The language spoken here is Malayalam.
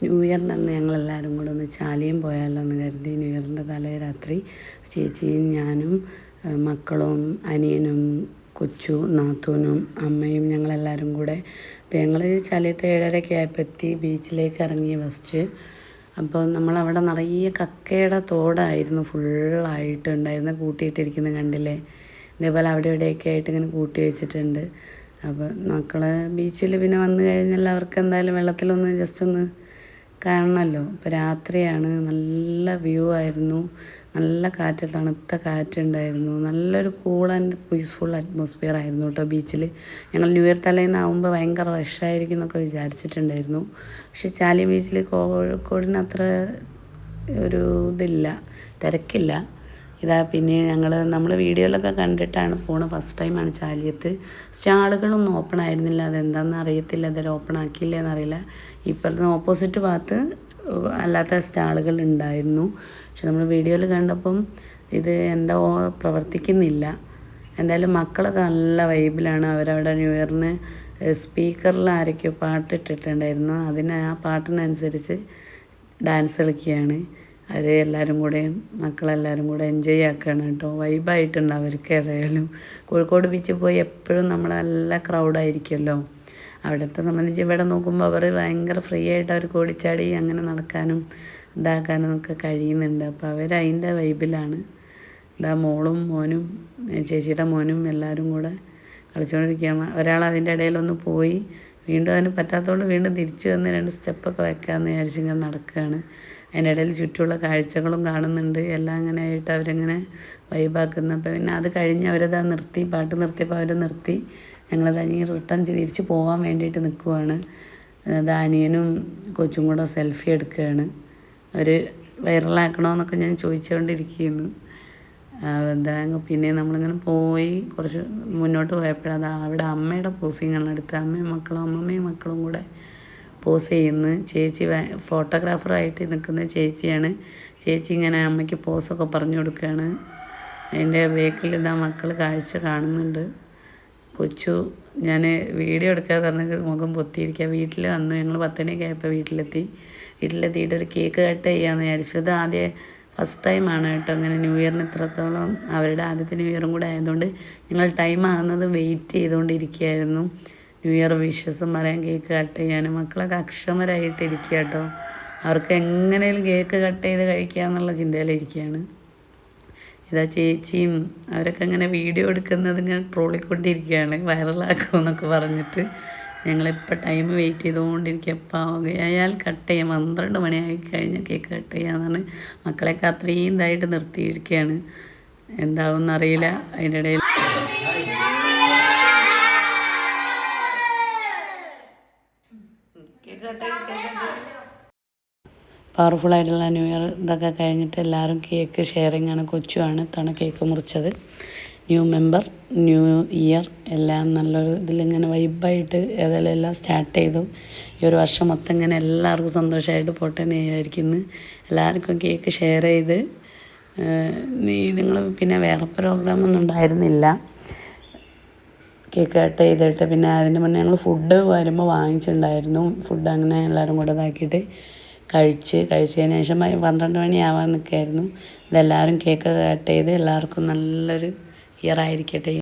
ന്യൂ ഇയർ അന്ന് ഞങ്ങളെല്ലാവരും കൂടെ ഒന്ന് ചാലിയും പോയാലോ എന്ന് കരുതി ന്യൂ ഇയറിന്റെ തലേ രാത്രി ചേച്ചിയും ഞാനും മക്കളും അനിയനും കൊച്ചു നാത്തൂനും അമ്മയും ഞങ്ങളെല്ലാവരും കൂടെ അപ്പോൾ ഞങ്ങൾ ചാലിയത്ത് ഏഴരയ്ക്ക് ആയപ്പോൾ എത്തി ബീച്ചിലേക്ക് ഇറങ്ങി ഫസ്റ്റ്. അപ്പോൾ നമ്മളവിടെ നിറയെ കക്കയുടെ തോടായിരുന്നു ഫുള്ളായിട്ട് ഉണ്ടായിരുന്ന കൂട്ടിയിട്ടിരിക്കുന്നത് കണ്ടില്ലേ? ഇതേപോലെ അവിടെ ഇവിടെയൊക്കെ ആയിട്ട് ഇങ്ങനെ കൂട്ടി വെച്ചിട്ടുണ്ട്. അപ്പോൾ മക്കൾ ബീച്ചിൽ പിന്നെ വന്നു കഴിഞ്ഞാൽ അവർക്ക് എന്തായാലും വെള്ളത്തിലൊന്ന് ജസ്റ്റ് ഒന്ന് കാണണമല്ലോ ഇപ്പോൾ രാത്രിയാണ് നല്ല വ്യൂ ആയിരുന്നു നല്ല കാറ്റ് തണുത്ത കാറ്റുണ്ടായിരുന്നു നല്ലൊരു കൂൾ ആൻഡ് പീസ്ഫുൾ അറ്റ്മോസ്ഫിയർ ആയിരുന്നു കേട്ടോ ബീച്ചിൽ ഞങ്ങൾ ന്യൂ ഇയർ തലേന്നാവുമ്പോൾ ഭയങ്കര റഷായിരിക്കും എന്നൊക്കെ വിചാരിച്ചിട്ടുണ്ടായിരുന്നു. പക്ഷെ ചാലി ബീച്ചിൽ കോഴിക്കോടിന് അത്ര ഒരു ഇതില്ല തിരക്കില്ല. ഇതാ പിന്നെ ഞങ്ങൾ നമ്മൾ വീഡിയോയിലൊക്കെ കണ്ടിട്ടാണ് ഫോൺ ഫസ്റ്റ് ടൈമാണ് ചാലിയത്ത്. സ്റ്റാളുകളൊന്നും ഓപ്പൺ ആയിരുന്നില്ല. അതെന്താണെന്ന് അറിയത്തില്ല. അതൊരു ഓപ്പൺ ആക്കിയില്ല എന്നറിയില്ല ഇപ്പുറത്ത് ഓപ്പോസിറ്റ് ഭാഗത്ത് അല്ലാത്ത സ്റ്റാളുകൾ ഉണ്ടായിരുന്നു. പക്ഷെ നമ്മൾ വീഡിയോയിൽ കണ്ടപ്പം ഇത് എന്തോ പ്രവർത്തിക്കുന്നില്ല. എന്തായാലും മക്കളൊക്കെ നല്ല വൈബിലാണ് അവരവിടെ ന്യൂ ഇയറിന് സ്പീക്കറിൽ ആരൊക്കെയോ പാട്ടിട്ടിട്ടുണ്ടായിരുന്നു. അതിന് ആ പാട്ടിനനുസരിച്ച് ഡാൻസ് കളിക്കുകയാണ്. അവർ എല്ലാവരും കൂടെ മക്കളെല്ലാവരും കൂടെ എൻജോയ് ആക്കുകയാണ് കേട്ടോ. വൈബായിട്ടുണ്ട് അവർക്ക് ഏതായാലും. കോഴിക്കോട് ബീച്ചിൽ പോയി എപ്പോഴും നമ്മൾ നല്ല ക്രൗഡായിരിക്കുമല്ലോ അവിടുത്തെ സംബന്ധിച്ച് ഇവിടെ നോക്കുമ്പോൾ അവർ ഭയങ്കര ഫ്രീ ആയിട്ട് അവർ കോടിച്ചാടി അങ്ങനെ നടക്കാനും ഇതാക്കാനും ഒക്കെ കഴിയുന്നുണ്ട്. അപ്പോൾ അവർ അതിന്റെ വൈബിലാണ് ഇതാ മോളും മോനും ചേച്ചിയുടെ മോനും എല്ലാവരും കൂടെ കളിച്ചുകൊണ്ടിരിക്കുകയാണ് ഒരാൾ അതിന്റെ ഇടയിലൊന്ന് പോയി വീണ്ടും അതിന് പറ്റാത്തതുകൊണ്ട് വീണ്ടും തിരിച്ചു വന്ന് രണ്ട് സ്റ്റെപ്പൊക്കെ വയ്ക്കാമെന്ന് വിചാരിച്ച് ഇങ്ങനെ നടക്കുകയാണ് അതിന്റെ ഇടയിൽ ചുറ്റുമുള്ള കാഴ്ചകളും കാണുന്നുണ്ട്. എല്ലാം അങ്ങനെ ആയിട്ട് അവരിങ്ങനെ വൈബാക്കുന്നു അപ്പോൾ പിന്നെ അത് കഴിഞ്ഞ് അവരത് നിർത്തി പാട്ട് നിർത്തിയപ്പോൾ അവർ നിർത്തി. ഞങ്ങളത് ഇനി റിട്ടേൺ തിരിച്ച് പോകാൻ വേണ്ടിയിട്ട് നിൽക്കുവാണ് അത് അനിയനും കൊച്ചും കൂടെ സെൽഫി എടുക്കുകയാണ്. അവർ വൈറലാക്കണമെന്നൊക്കെ ഞാൻ ചോദിച്ചുകൊണ്ടിരിക്കുന്നു. എന്താ പിന്നെ നമ്മളിങ്ങനെ പോയി കുറച്ച് മുന്നോട്ട് പോയപ്പോഴത് അവിടെ അമ്മയുടെ പോസിങ്ങാണ് എടുത്ത് അമ്മയും മക്കളും അമ്മമ്മയും മക്കളും കൂടെ പോസ് ചെയ്യുന്നു. ചേച്ചി ഫോട്ടോഗ്രാഫറായിട്ട് നിൽക്കുന്ന ചേച്ചിയാണ്. ചേച്ചി ഇങ്ങനെ അമ്മയ്ക്ക് പോസൊക്കെ പറഞ്ഞു കൊടുക്കുകയാണ്. അതിന്റെ ബേക്കിൽ ഇതാ മക്കൾ കാഴ്ച കാണുന്നുണ്ട്. കൊച്ചു ഞാൻ വീഡിയോ എടുക്കാതെ പറഞ്ഞ മുഖം പൊത്തിയിരിക്കുക. വീട്ടിൽ വന്നു. ഞങ്ങൾ പത്തണിയൊക്കെ ആയപ്പോൾ വീട്ടിലെത്തി. വീട്ടിലെത്തിയിട്ട് ഒരു കേക്ക് കട്ട് ചെയ്യാമെന്ന് വിചാരിച്ചു. ഇത് ആദ്യം ഫസ്റ്റ് ടൈമാണ് കേട്ടോ അങ്ങനെ ന്യൂ ഇയറിന് ഇത്രത്തോളം അവരുടെ ആദ്യത്തെ ന്യൂ ഇയറും കൂടെ ആയതുകൊണ്ട് ഞങ്ങൾ ടൈം ആകുന്നത് വെയിറ്റ് ചെയ്തുകൊണ്ടിരിക്കുകയായിരുന്നു. ന്യൂ ഇയർ വിഷസും പറയാൻ കേക്ക് കട്ട് ചെയ്യാനും മക്കളൊക്കെ അക്ഷമരായിട്ട് ഇരിക്കുക കേട്ടോ. അവർക്ക് എങ്ങനെയും കേക്ക് കട്ട് ചെയ്ത് കഴിക്കുക എന്നുള്ള ചിന്തയിലിരിക്കുകയാണ് ഇതാ ചേച്ചിയും അവരൊക്കെ അങ്ങനെ വീഡിയോ എടുക്കുന്നത് ഇങ്ങനെ ട്രോളിക്കൊണ്ടിരിക്കുകയാണ് വൈറലാക്കുമെന്നൊക്കെ പറഞ്ഞിട്ട്. ഞങ്ങളിപ്പോൾ ടൈം വെയിറ്റ് ചെയ്തുകൊണ്ടിരിക്കുക എപ്പോൾ ആവുകയായാൽ കട്ട് ചെയ്യാം. പന്ത്രണ്ട് മണിയായി കഴിഞ്ഞ് കേക്ക് കട്ട് ചെയ്യാമെന്നാണ് മക്കളെയൊക്കെ അത്രയും ഇതായിട്ട് നിർത്തിയിരിക്കുകയാണ് എന്താവും അറിയില്ല. അതിന്റെ ഇടയിൽ പവർഫുൾ ആയിട്ടുള്ള ന്യൂ ഇയർ ഇതൊക്കെ കഴിഞ്ഞിട്ട് എല്ലാവരും കേക്ക് ഷെയറിങ് ആണ് കൊച്ചുമാണ് ഇത്തവണ കേക്ക് മുറിച്ചത്. ന്യൂ മെമ്പർ ന്യൂ ഇയർ എല്ലാം നല്ലൊരു ഇതിലിങ്ങനെ വൈബായിട്ട് ഏതായാലും എല്ലാം സ്റ്റാർട്ട് ചെയ്തു. ഈ ഒരു വർഷം മൊത്തം ഇങ്ങനെ എല്ലാവർക്കും സന്തോഷമായിട്ട് പോട്ടെ എന്ന് വിചാരിക്കുന്നു. എല്ലാവർക്കും കേക്ക് ഷെയർ ചെയ്ത് നീ നിങ്ങൾ പിന്നെ വേറെ പ്രോഗ്രാമൊന്നും ഉണ്ടായിരുന്നില്ല. കേക്ക് കട്ട് ചെയ്തിട്ട് പിന്നെ അതിന് മുന്നേ ഞങ്ങൾ ഫുഡ് വരുമ്പോൾ വാങ്ങിച്ചിട്ടുണ്ടായിരുന്നു. ഫുഡ് അങ്ങനെ എല്ലാവരും കൂടെ ഇതാക്കിയിട്ട് കഴിച്ച് കഴിച്ചതിന് ശേഷം പന്ത്രണ്ട് മണിയാവാൻ നിൽക്കായിരുന്നു ഇതെല്ലാവരും കേക്ക് കട്ട് ചെയ്ത് എല്ലാവർക്കും നല്ലൊരു ഇയർ ആയിരിക്കട്ടെ